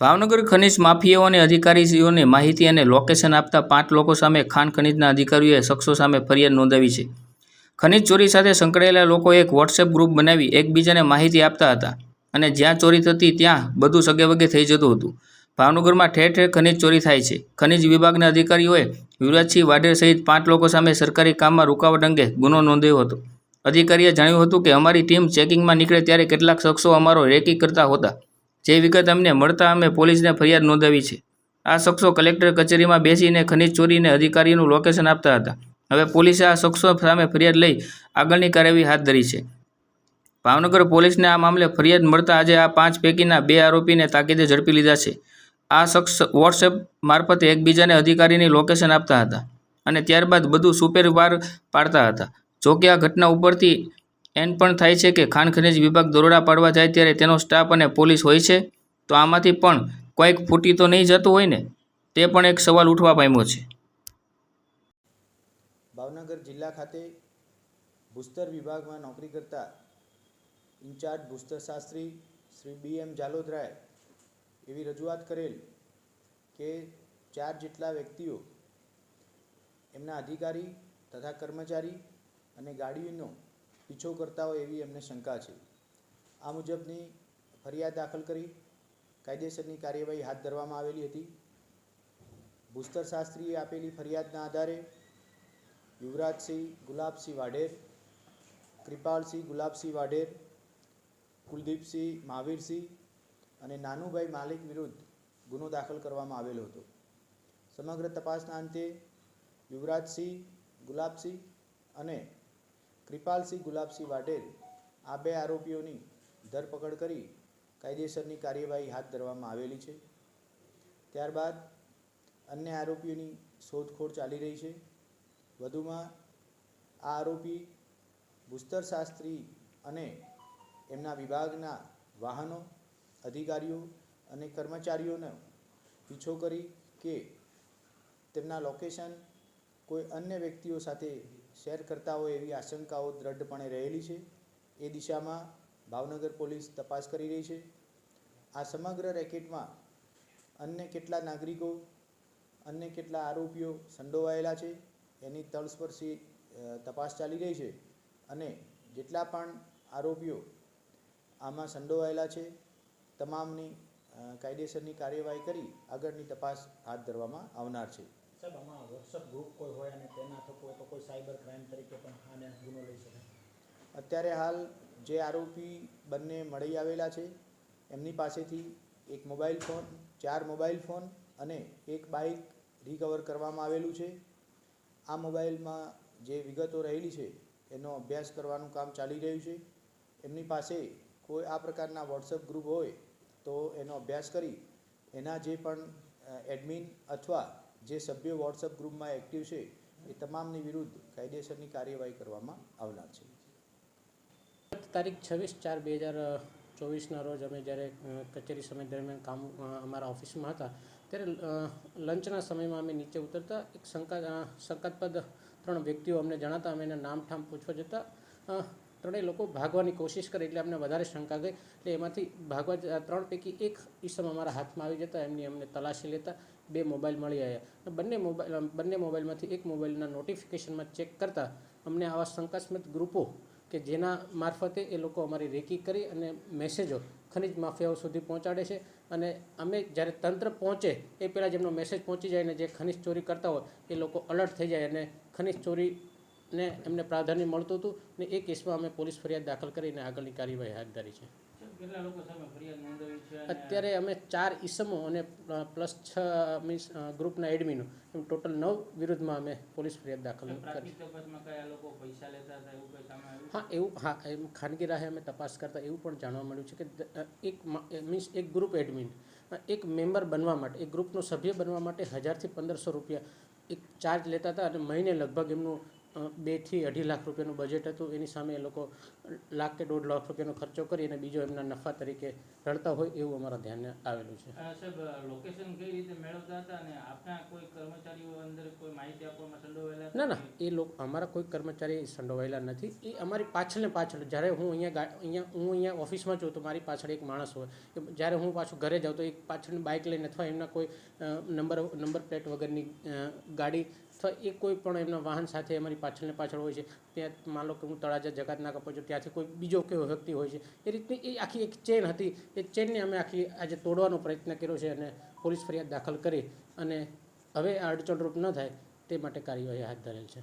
ભાવનગર ખનિજ માફિયાઓ અને અધિકારીઓને માહિતી અને લોકેશન આપતા પાંચ લોકો સામે ખાણ ખનિજના અધિકારીઓએ શખ્સો સામે ફરિયાદ નોંધાવી છે. ખનિજ ચોરી સાથે સંકળાયેલા લોકો એક વોટ્સએપ ગ્રુપ બનાવી એકબીજાને માહિતી આપતા હતા અને જ્યાં ચોરી થતી ત્યાં બધું સગેવગે થઈ જતું હતું. ભાવનગરમાં ઠેર ઠેર ખનિજ ચોરી થાય છે. ખનિજ વિભાગના અધિકારીઓએ યુવરાજસિંહ વાઢેર સહિત પાંચ લોકો સામે સરકારી કામમાં રૂકાવટ અંગે ગુનો નોંધ્યો હતો. અધિકારીએ જણાવ્યું હતું કે અમારી ટીમ ચેકિંગમાં નીકળે ત્યારે કેટલાક શખ્સો અમારો રેકી કરતા હતા જે વિગત અમને મળતા અમે પોલીસને ફરિયાદ નોંધાવી છે. આ શખ્સો કલેક્ટર કચેરીમાં બેસીને ખનિજ ચોરીને અધિકારીનું લોકેશન આપતા હતા. હવે પોલીસે આ શખ્સો સામે ફરિયાદ લઈ આગળની કાર્યવાહી હાથ ધરી છે. ભાવનગર પોલીસને આ મામલે ફરિયાદ મળતા આજે આ પાંચ પૈકીના બે આરોપીને તાકીદે ઝડપી લીધા છે. આ શખ્સ વોટ્સએપ મારફતે એકબીજાને અધિકારીની લોકેશન આપતા હતા અને ત્યારબાદ બધું સુપેરવાર પાડતા હતા. જોકે આ ઘટના ઉપરથી એન પણ થાય છે કે ખાણ ખનીજ વિભાગ દરોડા પાડવા જાય ત્યારે તેનો સ્ટાફ અને પોલીસ હોય છે. તો આમાંથી પણ કોઈક ફૂટી તો નહીં જતું હોય ને? તે પણ એક સવાલ ઉઠવા પામ્યો છે. ભાવનગર જિલ્લા ખાતે ભૂસ્તર વિભાગમાં નોકરી કરતા ઇન્ચાર્જ ભૂસ્તર શાસ્ત્રી શ્રી બી એમ જાલોદરાએ એવી રજૂઆત કરેલ કે ચાર જેટલા વ્યક્તિઓ એમના અધિકારી તથા કર્મચારી અને ગાડીનો પીછો કરતા હોય એવી એમને શંકા છે. આ મુજબની ફરિયાદ દાખલ કરી કાયદેસરની કાર્યવાહી હાથ ધરવામાં આવેલી હતી. ભૂસ્તર શાસ્ત્રીએ આપેલી ફરિયાદના આધારે યુવરાજસિંહ ગુલાબસિંહ વાઢેર, કૃપાલસિંહ ગુલાબસિંહ વાઢેર, કુલદીપસિંહ મહાવીરસિંહ અને નાનુભાઈ માલિક વિરુદ્ધ ગુનો દાખલ કરવામાં આવેલો હતો. સમગ્ર તપાસના અંતે યુવરાજસિંહ, ગુલાબસિંહ અને કૃપાલસિંહ ગુલાબસિંહ વાઢેર આ બે આરોપીઓની ધરપકડ કરી કાયદેસરની કાર્યવાહી હાથ ધરવામાં આવેલી છે. ત્યારબાદ અન્ય આરોપીઓની શોધખોળ ચાલી રહી છે. વધુમાં આ આરોપી ભૂસ્તર શાસ્ત્રી અને એમના વિભાગના વાહનો, અધિકારીઓ અને કર્મચારીઓનો પીછો કરી કે તેમના લોકેશન કોઈ અન્ય વ્યક્તિઓ સાથે શેર કરતા હોય એવી આશંકાઓ દ્રઢપણે રહેલી છે. એ દિશામાં ભાવનગર પોલીસ તપાસ કરી રહી છે. આ સમગ્ર રેકેટમાં અન્ય કેટલા નાગરિકો, અન્ય કેટલા આરોપીઓ સંડોવાયેલા છે, એની તળસ્પર્શી તપાસ ચાલી રહી છે અને જેટલા પણ આરોપીઓ આમાં સંડોવાયેલા છે, તમામની કાયદેસરની કાર્યવાહી કરી આગળની તપાસ હાથ ધરવામાં આવનાર છે. સાહેબ, આમાં વોટ્સઅપ ગ્રુપ કોઈ હોય અને તેના થતું હોય તો કોઈ સાયબર ક્રાઇમ તરીકે પણ આને ગુનો લઈ શકાય. અત્યારે હાલ જે આરોપી બંને મળી આવેલા છે, એમની પાસેથી એક મોબાઈલ ફોન, ચાર મોબાઈલ ફોન અને એક બાઇક રિકવર કરવામાં આવેલું છે. આ મોબાઈલમાં જે વિગતો રહેલી છે, એનો અભ્યાસ કરવાનું કામ ચાલી રહ્યું છે. એમની પાસે કોઈ આ પ્રકારના વોટ્સઅપ ગ્રુપ હોય તો એનો અભ્યાસ કરી એના જે પણ એડમિન અથવા જે સભ્યો વોટ્સઅપ ગ્રુપમાં એક્ટિવ છે, એ તમામની વિરુદ્ધ કાયદેસરની કાર્યવાહી કરવામાં આવનાર છે. તારીખ છવ્વીસ ચાર બે હજાર ચોવીસના રોજ અમે જ્યારે કચેરી સમય દરમિયાન કામ અમારા ઓફિસમાં હતા, ત્યારે લંચના સમયમાં અમે નીચે ઉતરતા, એક શંકા શંકાસ્પદ ત્રણ વ્યક્તિઓ અમને જણાતા, અમે એના નામ ઠામ પૂછવા જતાં ત્રણેય લોકો ભાગવાની કોશિશ કરી એટલે અમને વધારે શંકા ગઈ, એટલે એમાંથી ભાગવા ત્રણ પૈકી એક ઈસમ અમારા હાથમાં આવી જતા, એમની અમને તલાશી લેતા બે મોબાઈલ મળી આવ્યા બંને મોબાઈલ બંને મોબાઈલમાંથી એક મોબાઈલના નોટિફિકેશનમાં ચેક કરતાં અમને આવા શંકાસ્પદ ગ્રુપો કે જેના મારફતે એ લોકો અમારી રેકી કરી અને મેસેજો ખનિજ માફિયાઓ સુધી પહોંચાડે છે. અને અમે જ્યારે તંત્ર પહોંચે, એ પહેલાં જેમનો મેસેજ પહોંચી જાય ને જે ખનિજ ચોરી કરતા હોય, એ લોકો અલર્ટ થઈ જાય અને ખનિજ ચોરીને એમને પ્રાધાન્ય મળતું હતું ને એ કેસમાં અમે પોલીસ ફરિયાદ દાખલ કરીને આગળની કાર્યવાહી હાથ ધરી છે. અત્યારે અમે ચાર ઈસમો અને પ્લસ છ મીન્સ ગ્રુપના એડમિનો એમ ટોટલ નવ વિરુદ્ધમાં અમે પોલીસ ફરિયાદ દાખલ કરી હા એવું હા એમ ખાનગી રાહે અમે તપાસ કરતાં એવું પણ જાણવા મળ્યું છે કે એક મીન્સ એક ગ્રુપ એડમિન એક મેમ્બર બનવા માટે એક ગ્રુપનો સભ્ય બનવા માટે હજારથી પંદરસો રૂપિયા એક ચાર્જ લેતા હતા અને મહિને લગભગ એમનું બેથી અઢી લાખ રૂપિયાનું બજેટ હતું. એની સામે એ લોકો લાખ કે દોઢ લાખ રૂપિયાનો ખર્ચો કરી અને બીજો એમના નફા તરીકે રડતા હોય એવું અમારા ધ્યાને આવેલું છે. સાહેબ લોકેશન કઈ રીતે મેળવતા હતા અને આપના કોઈ કર્મચારીઓ અંદર કોઈ માહિતી આપવામાં સંડોવાયેલા ના ના એ લોકો અમારા કોઈ કર્મચારી સંડોવાયેલા નથી. એ અમારી પાછળ ને પાછળ જ્યારે હું અહીંયા અહીંયા હું અહીંયા ઓફિસમાં છું તો મારી પાછળ એક માણસ હોય. કે જ્યારે હું પાછું ઘરે જાઉં તો એક પાછળની બાઇક લઈને અથવા એમના કોઈ નંબર નંબર પ્લેટ વગરની ગાડી અથવા એ કોઈ પણ એમના વાહન સાથે અમારી પાછળને પાછળ હોય છે, ત્યાં માન લો કે હું તળાજા જગતના કપો છું, ત્યાંથી કોઈ બીજો કેવો વ્યક્તિ હોય છે, એ રીતની એ આખી એક ચેન હતી, એ ચેનને અમે આખી આજે તોડવાનો પ્રયત્ન કર્યો છે અને પોલીસ ફરિયાદ દાખલ કરી અને હવે આ અડચણરૂપ ન થાય તે માટે કાર્યવાહી હાથ ધરેલ છે.